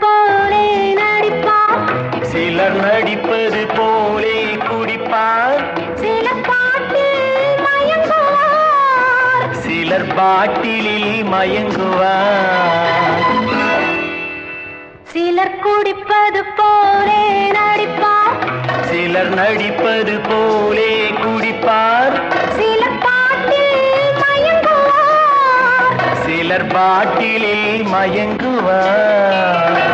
போலே நடிப்பார். சிலர் நடிப்பது போலே குடிப்பார். சில பாட்டில் சிலர் பாட்டிலில் மயங்குவார். சிலர் குடிப்பது போலே நடிப்பார். சிலர் நடிப்பது போலே குடிப்பார். சிலர் பாட்டிலில் மயங்குவார்.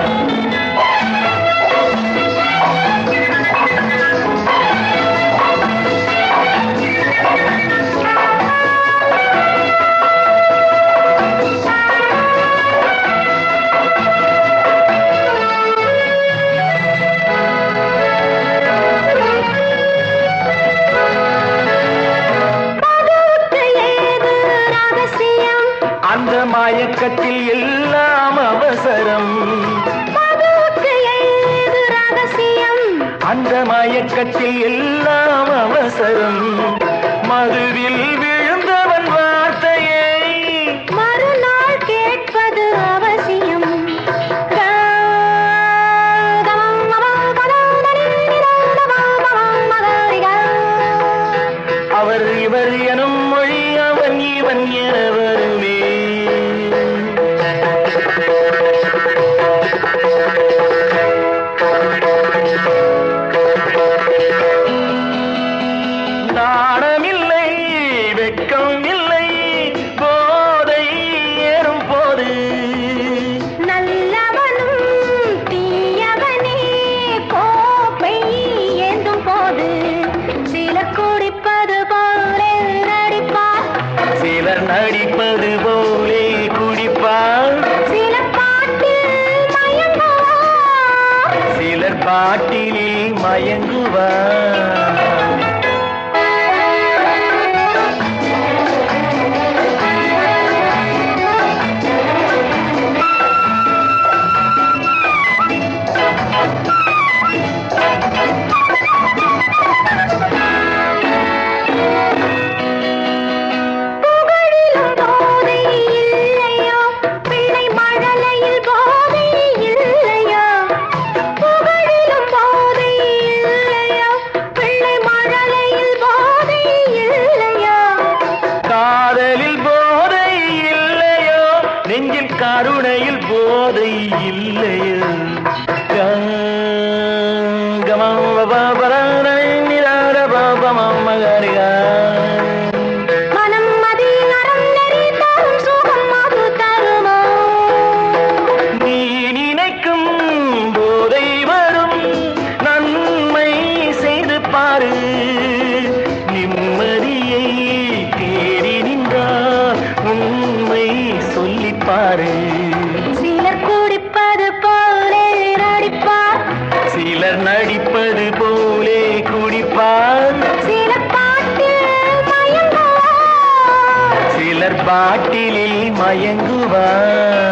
மயக்கத்தில் எல்லாம் அவசரம். அந்த மயக்கத்தில் எல்லாம் அவசரம். மதுவில் அடிப்பது நெஞ்சில் கருணையில் போதை இல்லையோ. உண்மை சொல்லிப் பாரு சிலர் குடிப்பது போலே நடிப்பார். சிலர் நடிப்பது போலே குடிப்பார். சில பாட்டில் சிலர் பாட்டிலில் மயங்குவார்.